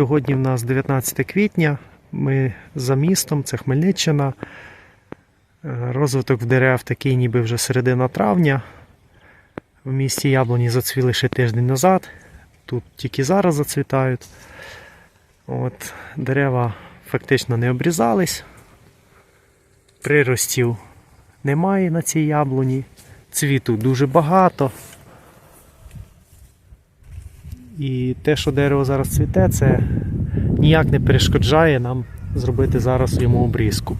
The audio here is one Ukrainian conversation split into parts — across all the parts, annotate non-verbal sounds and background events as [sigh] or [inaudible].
Сьогодні в нас 19 квітня. Ми за містом, це Хмельниччина. Е, Розвиток в дерев такий, ніби вже середина травня. В місті яблуні зацвіли ще тиждень назад. Тут тільки зараз зацвітають. От, дерева фактично не обрізались. Приростів немає на цій яблуні. Цвіту дуже багато. І те, що дерево зараз цвіте, це ніяк не перешкоджає нам зробити зараз йому обрізку.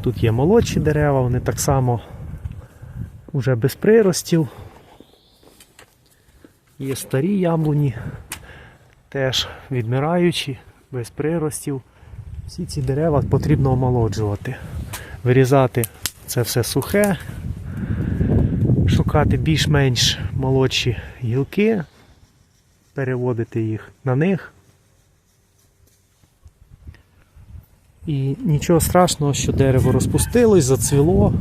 Тут є молодші дерева, вони так само вже без приростів. Є старі яблуні, теж відмираючі, без приростів. Всі ці дерева потрібно омолоджувати. Вирізати це все сухе, шукати більш-менш молодші гілки, переводити їх на них. І нічого страшного, що дерево розпустилось, зацвіло.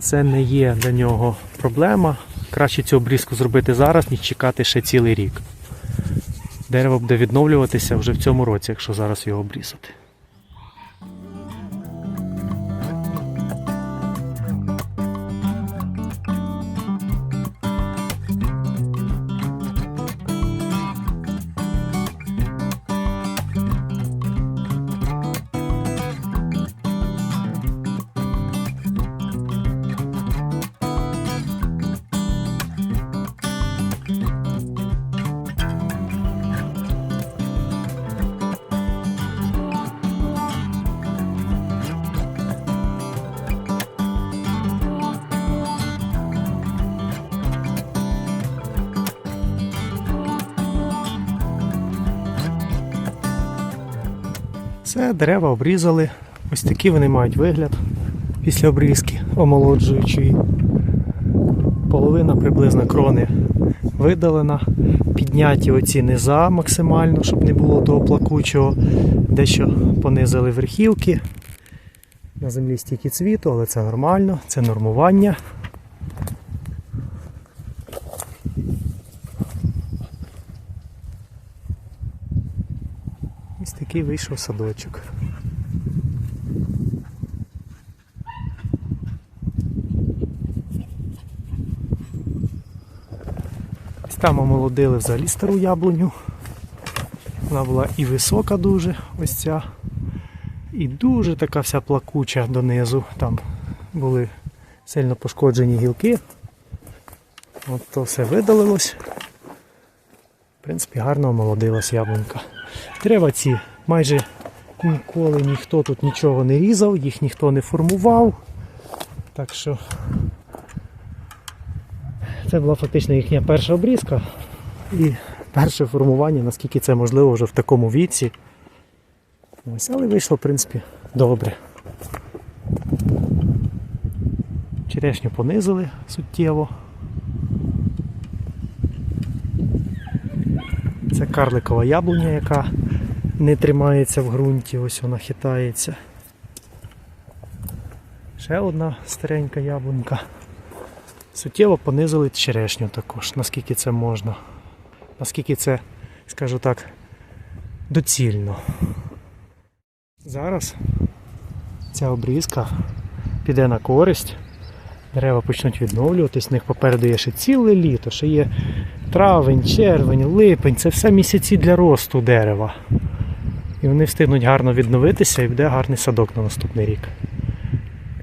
Це не є для нього проблема. Краще цю обрізку зробити зараз, ніж чекати ще цілий рік. Дерево буде відновлюватися вже в цьому році, якщо зараз його обрізати. Це дерева обрізали. Ось такі вони мають вигляд після обрізки омолоджуючої. Половина приблизно крони видалена. Підняті оці низа максимально, щоб не було того плакучого. Дещо понизили верхівки. На землі стільки цвіту, але це нормально, це нормування. Ось такий вийшов садочок. Ось там омолодили взагалі стару яблуню. Вона була і висока дуже, ось ця, і дуже така вся плакуча донизу. Там були сильно пошкоджені гілки. От то все видалилось. В принципі, гарно омолодилась яблунька. Дерева ці майже ніколи ніхто тут нічого не різав, їх ніхто не формував. Так що це була фактично їхня перша обрізка і перше формування, наскільки це можливо вже в такому віці. Ось, але вийшло, в принципі, добре. Черешню понизили суттєво. Це карликова яблуня, яка не тримається в ґрунті, ось вона хитається. Ще одна старенька яблунька. Суттєво понизили черешню також, наскільки це можна. Наскільки це, скажу так, доцільно. Зараз ця обрізка піде на користь. Дерева почнуть відновлюватись, в них попереду є ще ціле літо, ще є травень, червень, липень це все місяці для росту дерева. І вони встигнуть гарно відновитися і буде гарний садок на наступний рік.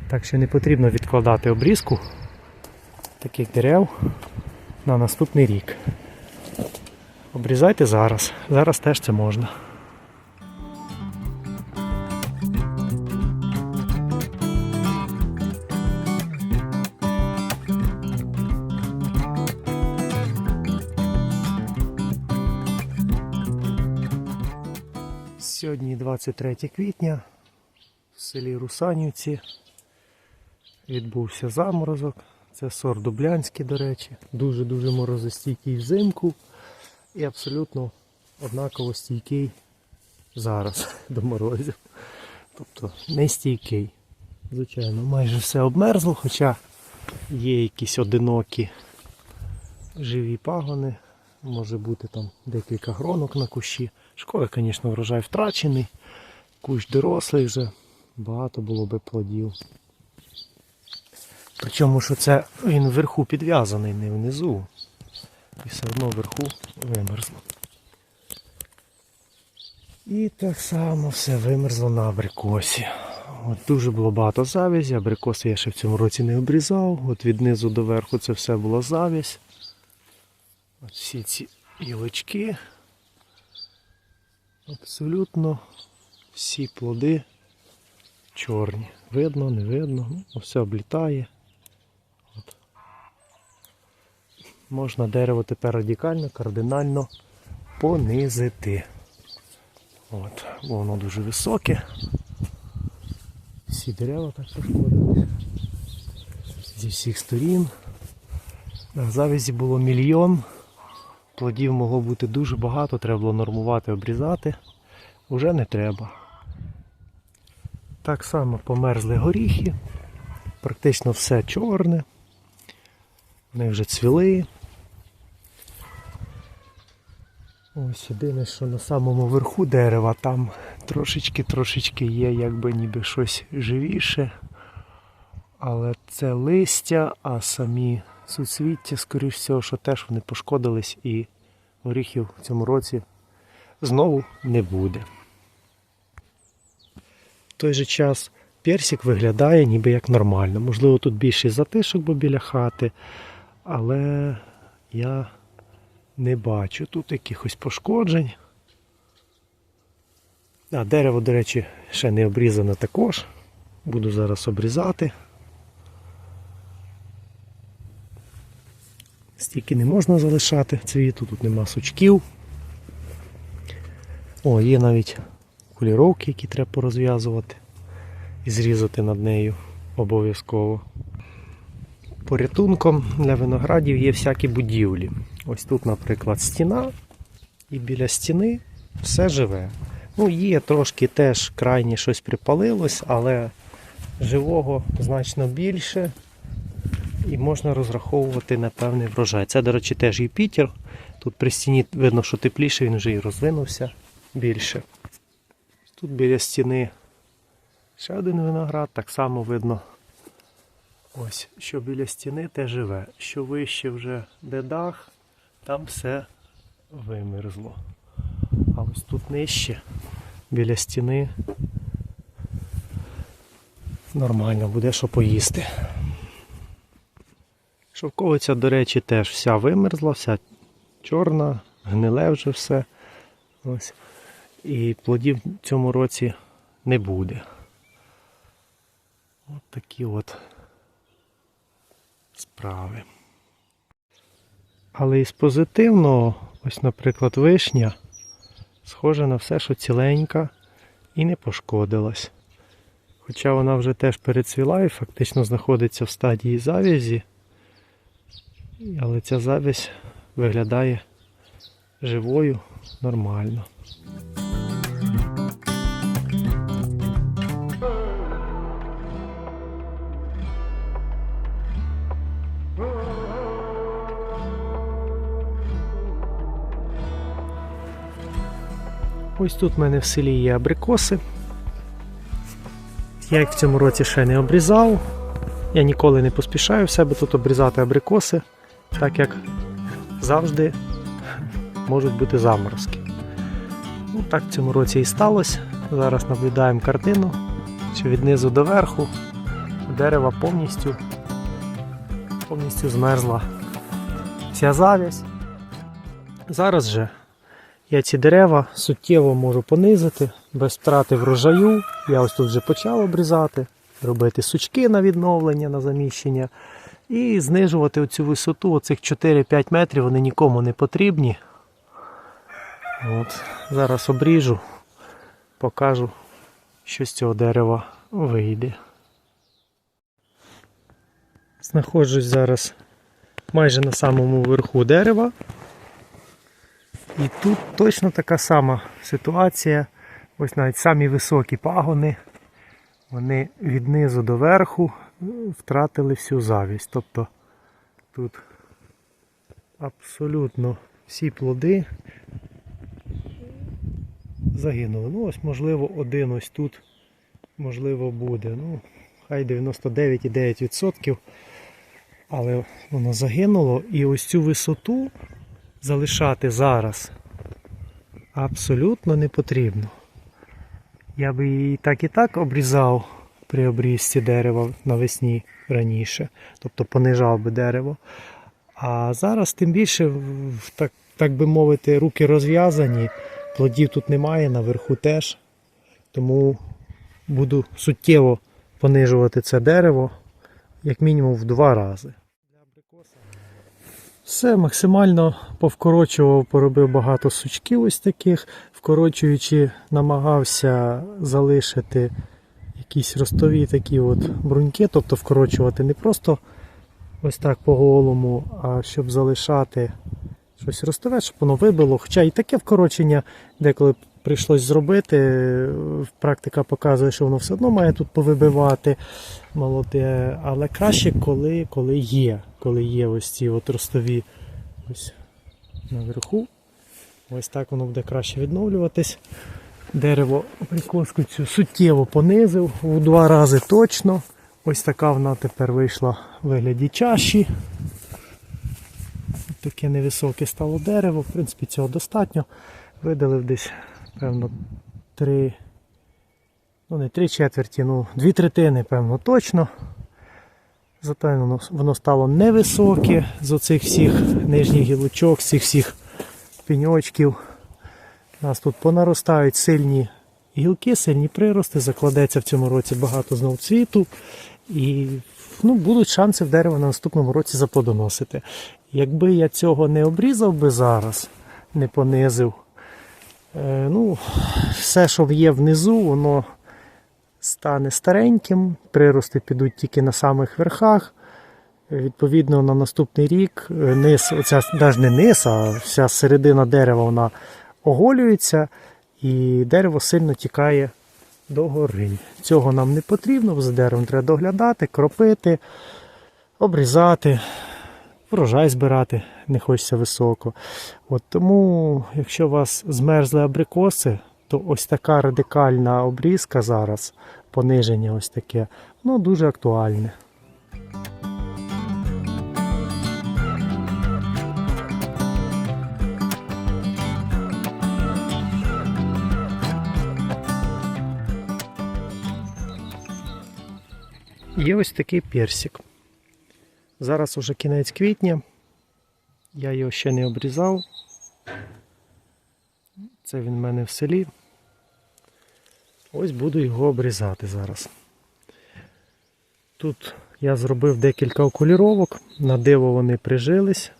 Так що не потрібно відкладати обрізку таких дерев на наступний рік. Обрізайте зараз. Зараз теж це можна. 23 квітня в селі Русанівці відбувся заморозок. Це сорт Дублянський, до речі. Дуже-дуже морозостійкий взимку і абсолютно однаково стійкий зараз [laughs] до морозів. Тобто не стійкий. Звичайно, майже все обмерзло, хоча є якісь одинокі живі пагони, може бути там декілька гронок на кущі. Шкода, звісно, врожай втрачений. Кущ дорослий вже, багато було би плодів. Причому, що це він вверху підв'язаний, не внизу. І все одно вверху вимерзло. І так само все вимерзло на абрикосі. От дуже було багато завязі, абрикоси я ще в цьому році не обрізав. От від низу до верху це все було завязь. От всі ці гілочки. Абсолютно всі плоди чорні. Видно, не видно, ну, все облітає. От. Можна дерево тепер радикально, кардинально понизити. От, бо воно дуже високе. Всі дерева так пошкодили. Зі всіх сторін. На завязі було мільйон. Плодів могло бути дуже багато, треба було нормувати, обрізати. Уже не треба. Так само померзли горіхи. Практично все чорне. Вони вже цвіли. Ось єдине, що на самому верху дерева там трошечки-трошечки є, якби ніби щось живіше. Але це листя, а самі суцвіття, скоріш всього, що теж вони пошкодились і горіхів в цьому році знову не буде. В той же час персик виглядає ніби як нормально. Можливо, тут більший затишок, бо біля хати, але я не бачу тут якихось пошкоджень. А, дерево, до речі, ще не обрізане також. Буду зараз обрізати. Стільки не можна залишати цвіту, тут нема сучків. О, є навіть куліровки, які треба порозв'язувати і зрізати над нею обов'язково. Порятунком для виноградів є всякі будівлі. Ось тут, наприклад, стіна, і біля стіни все живе. Ну, є трошки теж крайні щось припалилось, але живого значно більше і можна розраховувати на певний врожай. Це, до речі, теж Юпітер. Тут при стіні видно, що тепліше, він вже і розвинувся більше. Тут біля стіни ще один виноград, так само видно. Ось, що біля стіни те живе. Що вище вже де дах, там все вимерзло. А ось тут нижче, біля стіни, нормально буде що поїсти. Шовковиця, до речі, теж вся вимерзла, вся чорна, гниле вже все. Ось. І плодів в цьому році не буде. От такі от справи. Але із позитивного, ось, наприклад, вишня, схожа на все, що ціленька і не пошкодилась. Хоча вона вже теж перецвіла і фактично знаходиться в стадії завязі, але ця завязь виглядає живою нормально. Ось тут в мене в селі є абрикоси. Я їх в цьому році ще не обрізав. Я ніколи не поспішаю в себе тут обрізати абрикоси, так як завжди можуть бути заморозки. Ну, так в цьому році і сталося. Зараз наблюдаємо картину, що від низу до верху дерева повністю, повністю змерзла вся завязь. Зараз же я ці дерева суттєво можу понизити без втрати врожаю. Я ось тут вже почав обрізати, робити сучки на відновлення, на заміщення. І знижувати оцю висоту, оцих 4-5 метрів, вони нікому не потрібні. От, Зараз обріжу, покажу, що з цього дерева вийде. Знаходжусь зараз майже на самому верху дерева. І тут точно така сама ситуація. Ось навіть самі високі пагони, вони від низу до верху втратили всю завість. Тобто тут абсолютно всі плоди загинули. Ну, ось, можливо, один ось тут, можливо, буде. Ну, хай 99,9%. Але воно загинуло. І ось цю висоту залишати зараз абсолютно не потрібно. Я би її так і так обрізав при обрізці дерева навесні раніше, тобто понижав би дерево. А зараз тим більше, так, так би мовити, руки розв'язані, плодів тут немає, наверху теж. Тому буду суттєво понижувати це дерево, як мінімум в два рази. Все, максимально повкорочував, поробив багато сучків ось таких, вкорочуючи, намагався залишити якісь ростові такі от бруньки, тобто вкорочувати не просто ось так по голому, а щоб залишати щось ростове, щоб воно вибило. Хоча і таке вкорочення деколи прийшлось зробити. Практика показує, що воно все одно має тут повибивати молоде, але краще, коли, коли є. Коли є ось ці от ростові ось наверху. Ось так воно буде краще відновлюватись. Дерево прикоску цю суттєво понизив у два рази точно. Ось така вона тепер вийшла в вигляді чаші. Таке невисоке стало дерево. В принципі, цього достатньо. Видалив десь, певно, три, ну не три четверті, ну дві третини, певно, точно. Зато воно, воно стало невисоке з оцих всіх нижніх гілочок, з цих всіх пеньочків. У нас тут понаростають сильні гілки, сильні прирости, закладеться в цьому році багато знов цвіту. І ну, будуть шанси в дерево на наступному році заплодоносити. Якби я цього не обрізав би зараз, не понизив, е, ну, все, що є внизу, воно стане стареньким, прирости підуть тільки на самих верхах. Відповідно, на наступний рік е, низ, оця навіть не низ, а вся середина дерева вона оголюється і дерево сильно тікає догори. Цього нам не потрібно, за деревом треба доглядати, кропити, обрізати, врожай збирати не хочеться високо. От тому, якщо у вас змерзли абрикоси, то ось така радикальна обрізка зараз, пониження ось таке, ну дуже актуальне. Є ось такий персик. Зараз уже кінець квітня. Я його ще не обрізав. Це він в мене в селі. Ось буду його обрізати зараз. Тут я зробив декілька окуліровок, на диво вони прижились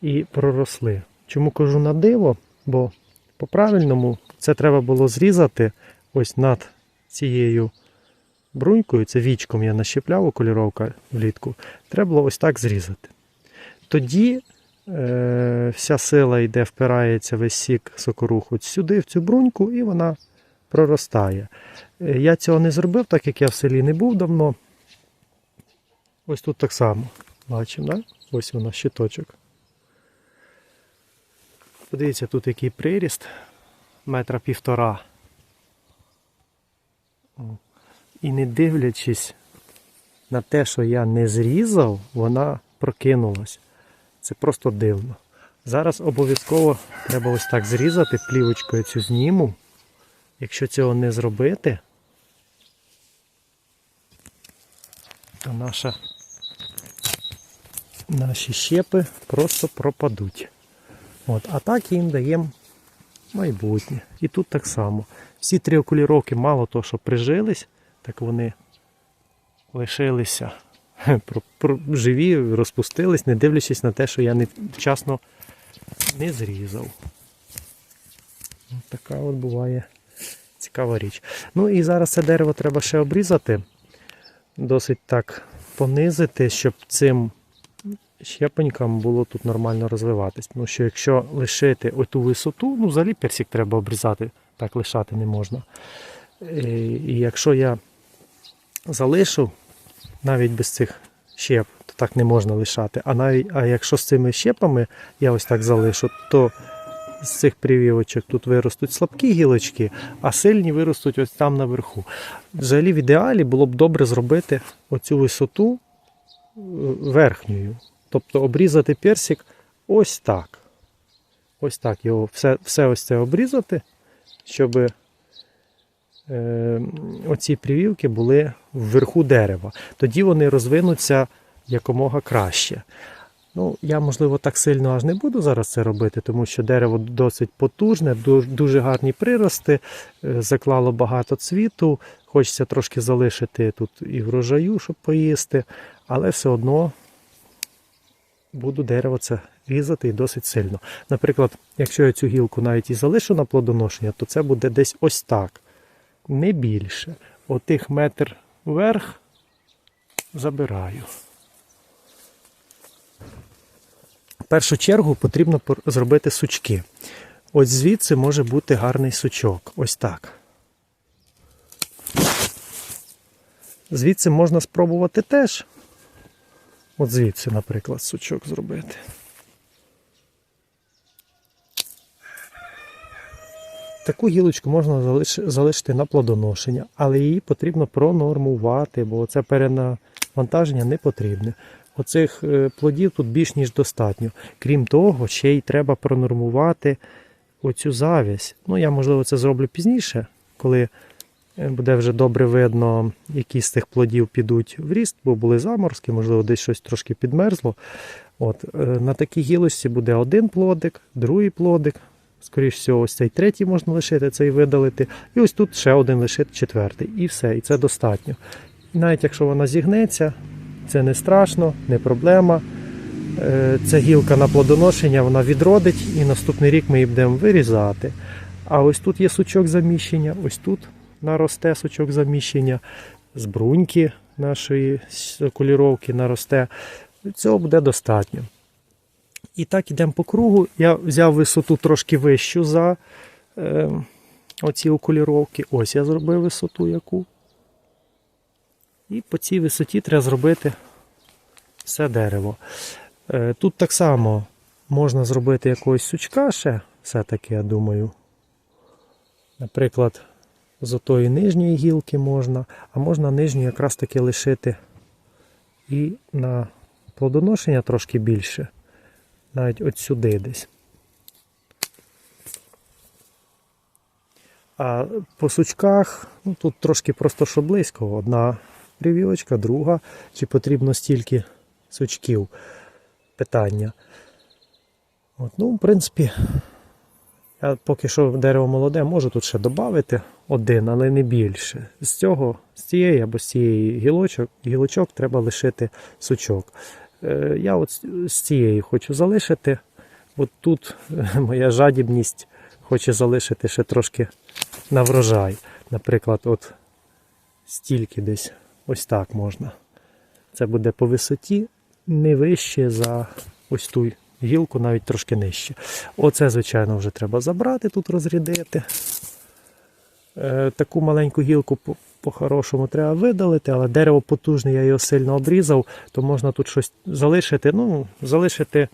і проросли. Чому кажу на диво? Бо по-правильному це треба було зрізати ось над цією брунькою, це вічком я нащепляв окуліровка влітку. Треба було ось так зрізати. Тоді е, вся сила йде, впирається весь сік сокоруху сюди, в цю бруньку, і вона проростає. Е, Я цього не зробив, так як я в селі не був давно. Ось тут так само. Бачимо, да? Ось вона, щиточок. Подивіться, тут який приріст метра півтора. О. І не дивлячись на те, що я не зрізав, вона прокинулась. Це просто дивно. Зараз обов'язково треба ось так зрізати, плівочкою цю зніму. Якщо цього не зробити, то наша, наші щепи просто пропадуть. От, а так їм даємо майбутнє. І тут так само. Всі три окуліровки мало того, що прижились, так вони лишилися [laughs] живі, розпустились, не дивлячись на те, що я не вчасно не зрізав. Така от буває цікава річ. Ну і зараз це дерево треба ще обрізати, досить так понизити, щоб цим щепенькам було тут нормально розвиватись. Тому що якщо лишити оту висоту, ну взагалі персик треба обрізати, так лишати не можна. Е, І якщо я залишу навіть без цих щеп, то так не можна лишати. А навіть а якщо з цими щепами я ось так залишу, то з цих привівочок тут виростуть слабкі гілочки, а сильні виростуть ось там наверху. Взагалі в ідеалі було б добре зробити оцю висоту е, верхньою. Тобто обрізати персик ось так. Ось так його все, все ось це обрізати, щоб оці привівки були вверху дерева. Тоді вони розвинуться якомога краще. Ну, я, можливо, так сильно аж не буду зараз це робити, тому що дерево досить потужне, дуже гарні прирости, е, заклало багато цвіту. Хочеться трошки залишити тут і врожаю, щоб поїсти, але все одно буду дерево це різати і досить сильно. Наприклад, якщо я цю гілку навіть і залишу на плодоношення, то це буде десь ось так. Не більше. Отих метр вверх забираю. В першу чергу потрібно зробити сучки. Ось звідси може бути гарний сучок. Ось так. Звідси можна спробувати теж. От звідси, наприклад, сучок зробити. Таку гілочку можна залишити на плодоношення, але її потрібно пронормувати, бо це перенавантаження не потрібне. Оцих е, плодів тут більш ніж достатньо. Крім того, ще й треба пронормувати оцю завість. Ну, я, можливо, це зроблю пізніше, коли е, буде вже добре видно, які з цих плодів підуть в ріст, бо були заморозки, можливо, десь щось трошки підмерзло. От, е, на такій гілочці буде один плодик, другий плодик. Скоріше всього, ось цей третій можна лишити, цей видалити. І ось тут ще один лишити, четвертий. І все, і це достатньо. І навіть якщо вона зігнеться, це не страшно, не проблема. Е, Ця гілка на плодоношення вона відродить, і наступний рік ми її будемо вирізати. А ось тут є сучок заміщення, ось тут наросте сучок заміщення, з бруньки нашої куліровки наросте. Цього буде достатньо. І так йдемо по кругу. Я взяв висоту трошки вищу за е, оці окуліровки. Ось я зробив висоту яку. І по цій висоті треба зробити все дерево. Е, тут так само можна зробити якогось сучка ще, все-таки, я думаю. Наприклад, з отої нижньої гілки можна, а можна нижню якраз таки лишити і на плодоношення трошки більше. Навіть от сюди десь. А по сучках, ну тут трошки просто що близько. Одна привілочка, друга. Чи потрібно стільки сучків? Питання. От, ну, в принципі, я поки що дерево молоде, можу тут ще додати один, але не більше. З цього, з цієї або з цієї гілочок, гілочок треба лишити сучок. Е, Я от з- цієї хочу залишити. От тут е, моя жадібність хоче залишити ще трошки на врожай. Наприклад, от стільки десь ось так можна. Це буде по висоті не вище за ось ту гілку, навіть трошки нижче. Оце, звичайно, вже треба забрати, тут розрядити. Е, Таку маленьку гілку по- по-хорошому треба видалити, але дерево потужне, я його сильно обрізав, то можна тут щось залишити. Ну, залишити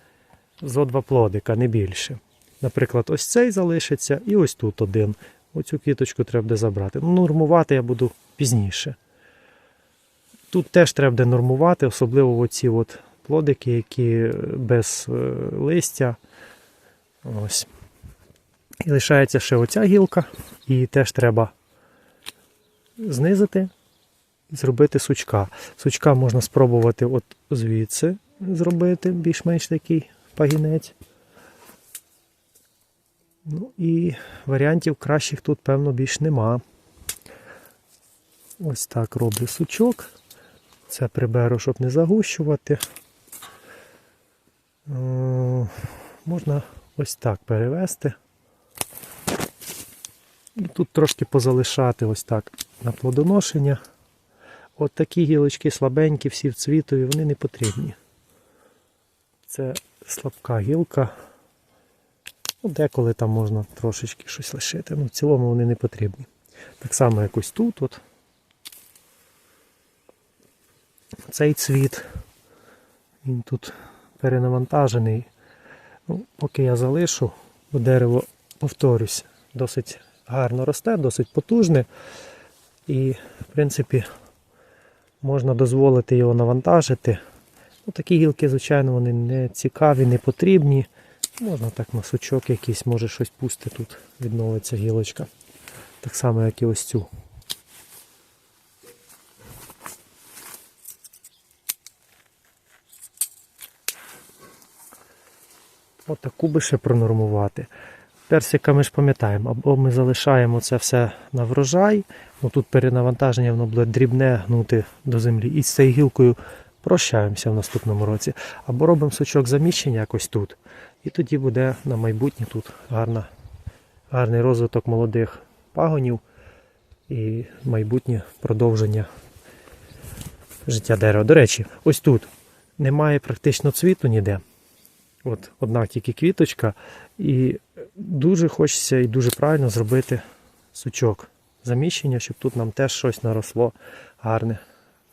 зо два плодика, не більше. Наприклад, ось цей залишиться і ось тут один. Оцю квіточку треба буде забрати. Ну, нормувати я буду пізніше. Тут теж треба буде нормувати, особливо оці от плодики, які без е, листя. Ось. І лишається ще оця гілка, і теж треба знизити і зробити сучка. Сучка можна спробувати от звідси зробити, більш-менш такий пагінець. Ну і варіантів кращих тут, певно, більш нема. Ось так роблю сучок. Це приберу, щоб не загущувати. Можна ось так перевести. Тут трошки позалишати ось так на плодоношення. От такі гілочки слабенькі, всі в цвітові, вони не потрібні. Це слабка гілка. Ну, деколи там можна трошечки щось лишити. Ну, в цілому вони не потрібні. Так само якось тут. От. Цей цвіт Він тут перенавантажений. Ну, поки я залишу, бо дерево, повторюсь, досить гарно росте, досить потужне. І, в принципі, можна дозволити його навантажити. Ну, такі гілки, звичайно, вони не цікаві, не потрібні. Можна так на сучок якийсь, може щось пусти тут, відновиться гілочка. Так само, як і ось цю. Отаку би ще пронормувати. Персика ми ж пам'ятаємо, або ми залишаємо це все на врожай, ну тут перенавантаження воно буде дрібне гнути до землі. І з цією гілкою прощаємося в наступному році. Або робимо сучок заміщення якось тут. І тоді буде на майбутнє тут гарна, гарний розвиток молодих пагонів і майбутнє продовження життя дерева. До речі, ось тут немає практично цвіту ніде. От одна тільки квіточка, і дуже хочеться і дуже правильно зробити сучок заміщення, щоб тут нам теж щось наросло гарне,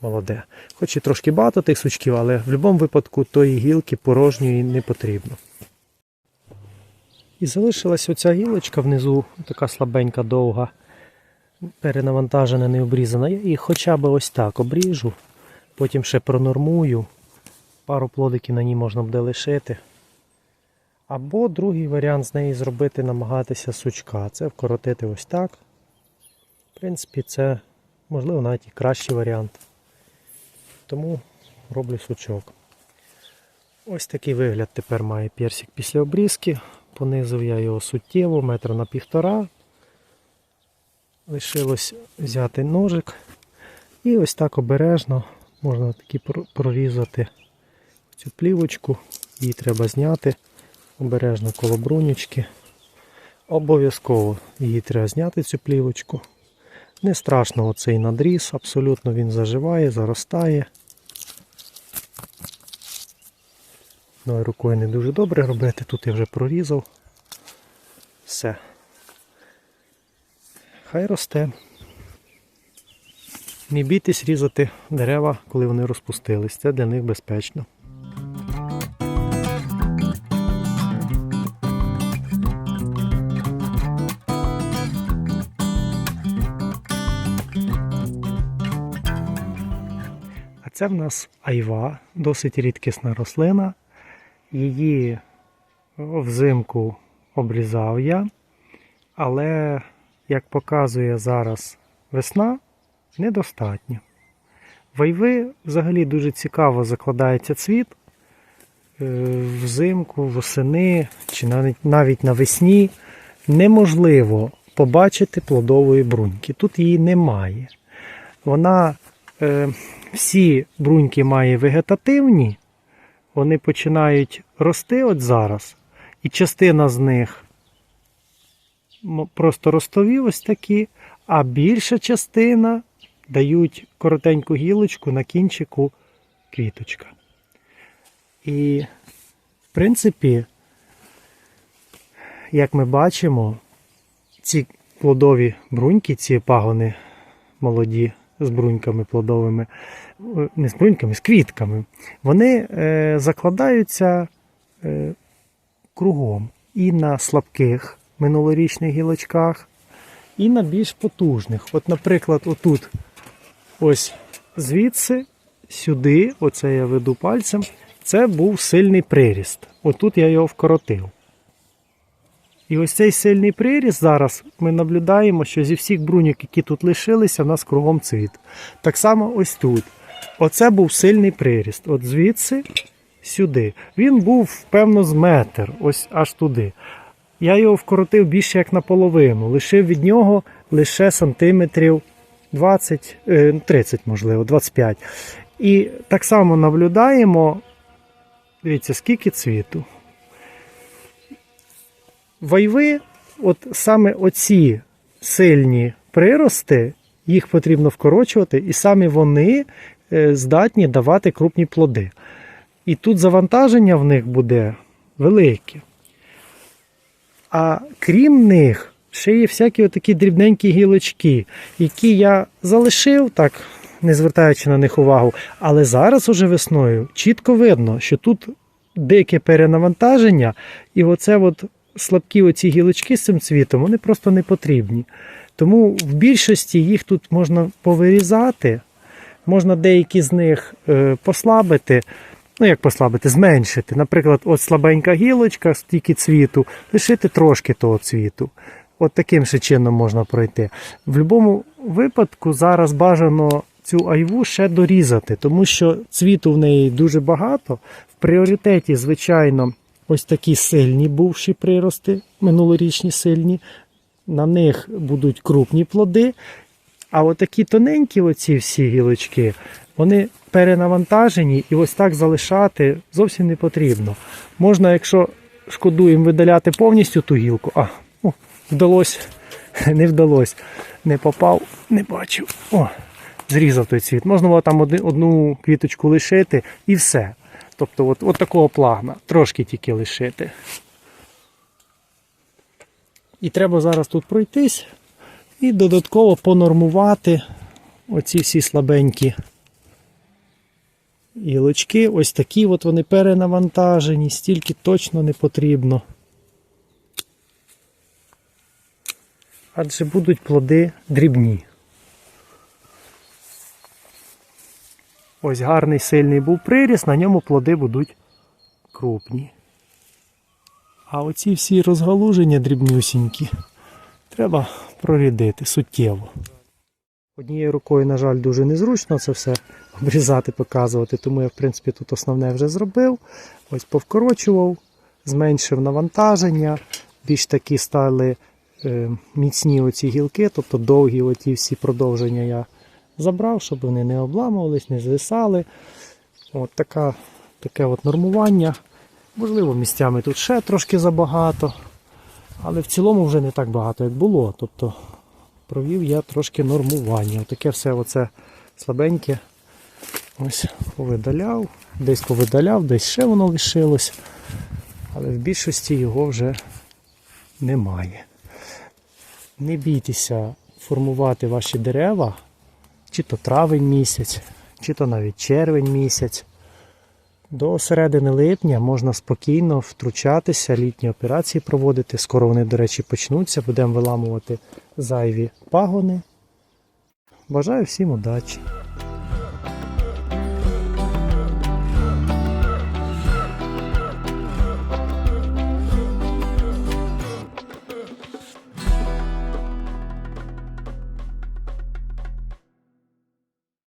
молоде. Хоч і трошки багато тих сучків, але в будь-якому випадку тої гілки порожньої не потрібно. І залишилась оця гілочка внизу, така слабенька, довга, перенавантажена, не обрізана. Я її хоча б ось так обріжу, потім ще пронормую. Пару плодиків на ній можна буде лишити. Або другий варіант з неї зробити, намагатися сучка. Це вкоротити ось так. В принципі, це можливо навіть і кращий варіант. Тому роблю сучок. Ось такий вигляд тепер має персик після обрізки. Понизив я його суттєво, метр на півтора. Лишилось взяти ножик. І ось так обережно можна таки прорізати цю плівочку. Її треба зняти обережно коло брунючки. Обов'язково її треба зняти цю плівочку. Не страшно оцей надріз, абсолютно він заживає, заростає. Ну, рукою не дуже добре робити, тут я вже прорізав. Все. Хай росте. Не бійтесь різати дерева, коли вони розпустились. Це для них безпечно. Це в нас айва, досить рідкісна рослина. Її взимку обрізав я, але, як показує зараз весна, недостатньо. Вайви взагалі дуже цікаво закладається цвіт е, взимку, восени чи навіть, навесні. Неможливо побачити плодової бруньки. Тут її немає. Вона всі бруньки має вегетативні, вони починають рости от зараз, і частина з них просто ростові ось такі, а більша частина дають коротеньку гілочку на кінчику квіточка. І, в принципі, як ми бачимо, ці плодові бруньки, ці пагони молоді з бруньками плодовими, е, не з бруньками, з квітками, вони е, закладаються е, кругом і на слабких минулорічних гілочках, і на більш потужних. От, наприклад, отут, ось звідси, сюди, оце я веду пальцем, це був сильний приріст. Отут я його вкоротив. І ось цей сильний приріст зараз ми наблюдаємо, що зі всіх бруньок, які тут лишилися, в нас кругом цвіт. Так само ось тут. Оце був сильний приріст. От звідси сюди. Він був, певно, з метр, ось аж туди. Я його вкоротив більше як наполовину, лишив від нього лише сантиметрів 20, е, 30, можливо, 25. І так само наблюдаємо, дивіться, скільки цвіту. Вайви, от саме оці сильні прирости, їх потрібно вкорочувати, і саме вони е, здатні давати крупні плоди. І тут завантаження в них буде велике. А крім них, ще є всякі такі дрібненькі гілочки, які я залишив так не звертаючи на них увагу. Але зараз уже весною чітко видно, що тут дике перенавантаження, і оце от слабкі оці гілочки з цим цвітом, вони просто не потрібні. Тому в більшості їх тут можна повирізати, можна деякі з них е, послабити. Ну, як послабити, зменшити. Наприклад, от слабенька гілочка, стільки цвіту, лишити трошки того цвіту. От таким ще чином можна пройти. В будь-якому випадку зараз бажано цю айву ще дорізати, тому що цвіту в неї дуже багато. В пріоритеті, звичайно, ось такі сильні бувші прирости, минулорічні сильні. На них будуть крупні плоди. А от такі тоненькі оці всі гілочки, вони перенавантажені і ось так залишати зовсім не потрібно. Можна, якщо шкодуємо видаляти повністю ту гілку, а о, вдалося, [laughs] не вдалося, не попав, не бачив. О, зрізав той цвіт. Можна було там одну квіточку лишити і все. Тобто, от, от такого плагна, трошки тільки лишити. І треба зараз тут пройтись і додатково понормувати оці всі слабенькі гілочки. Ось такі от вони перенавантажені, стільки точно не потрібно. Адже будуть плоди дрібні. Ось гарний сильний був приріс, на ньому плоди будуть крупні. А оці всі розгалуження дрібнюсінькі треба прорядити суттєво. Однією рукою, на жаль, дуже незручно це все обрізати, показувати, тому я, в принципі, тут основне вже зробив. Ось повкорочував, зменшив навантаження, більш такі стали е, міцні оці гілки, тобто довгі оті всі продовження я забрав, щоб вони не обламувались, не звисали. От така, таке от нормування. Можливо, місцями тут ще трошки забагато, але в цілому вже не так багато, як було. Тобто провів я трошки нормування. Таке все оце слабеньке. Ось повидаляв, десь повидаляв, десь ще воно лишилось. Але в більшості його вже немає. Не бійтеся формувати ваші дерева, чи то травень місяць, чи то навіть червень місяць. До середини липня можна спокійно втручатися, літні операції проводити. Скоро вони, до речі, почнуться. Будемо виламувати зайві пагони. Бажаю всім удачі!